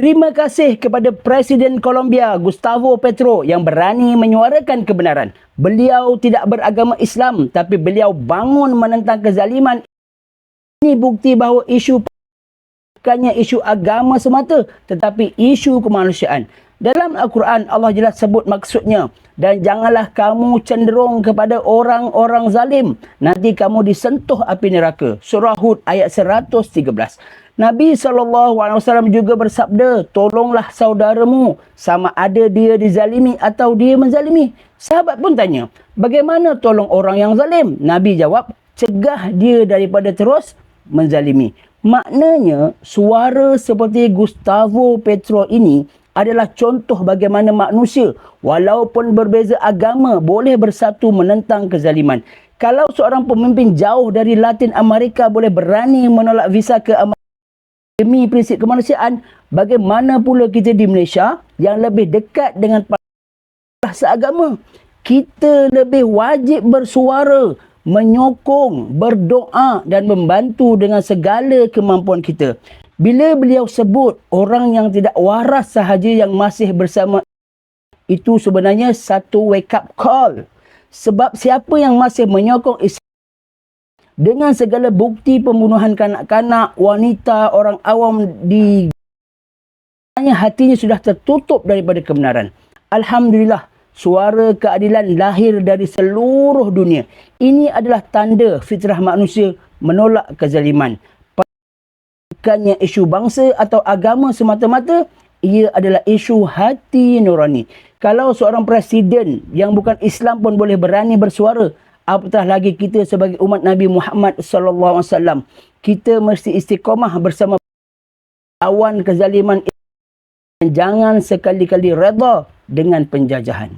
Terima kasih kepada Presiden Colombia Gustavo Petro yang berani menyuarakan kebenaran. Beliau tidak beragama Islam tapi beliau bangun menentang kezaliman. Ini bukti bahawa isu bukannya isu agama semata tetapi isu kemanusiaan. Dalam Al-Quran Allah jelas sebut maksudnya dan janganlah kamu cenderung kepada orang-orang zalim nanti kamu disentuh api neraka. Surah Hud ayat 113. Nabi SAW juga bersabda, tolonglah saudaramu sama ada dia dizalimi atau dia menzalimi. Sahabat pun tanya, bagaimana tolong orang yang zalim? Nabi jawab, cegah dia daripada terus menzalimi. Maknanya, suara seperti Gustavo Petro ini adalah contoh bagaimana manusia walaupun berbeza agama boleh bersatu menentang kezaliman. Kalau seorang pemimpin jauh dari Latin Amerika boleh berani menolak visa ke Amerika, demi prinsip kemanusiaan, bagaimana pula kita di Malaysia yang lebih dekat dengan seagama? Kita lebih wajib bersuara, menyokong, berdoa dan membantu dengan segala kemampuan kita. Bila beliau sebut orang yang tidak waras sahaja yang masih bersama itu sebenarnya satu wake up call. Sebab siapa yang masih menyokong dengan segala bukti pembunuhan kanak-kanak, wanita, orang awam di hatinya sudah tertutup daripada kebenaran. Alhamdulillah, suara keadilan lahir dari seluruh dunia. Ini adalah tanda fitrah manusia menolak kezaliman. Bukannya isu bangsa atau agama semata-mata, ia adalah isu hati nurani. Kalau seorang presiden yang bukan Islam pun boleh berani bersuara, apatah lagi kita sebagai umat Nabi Muhammad sallallahu alaihi wasallam kita mesti istiqamah bersama awan kezaliman jangan sekali-kali redha dengan penjajahan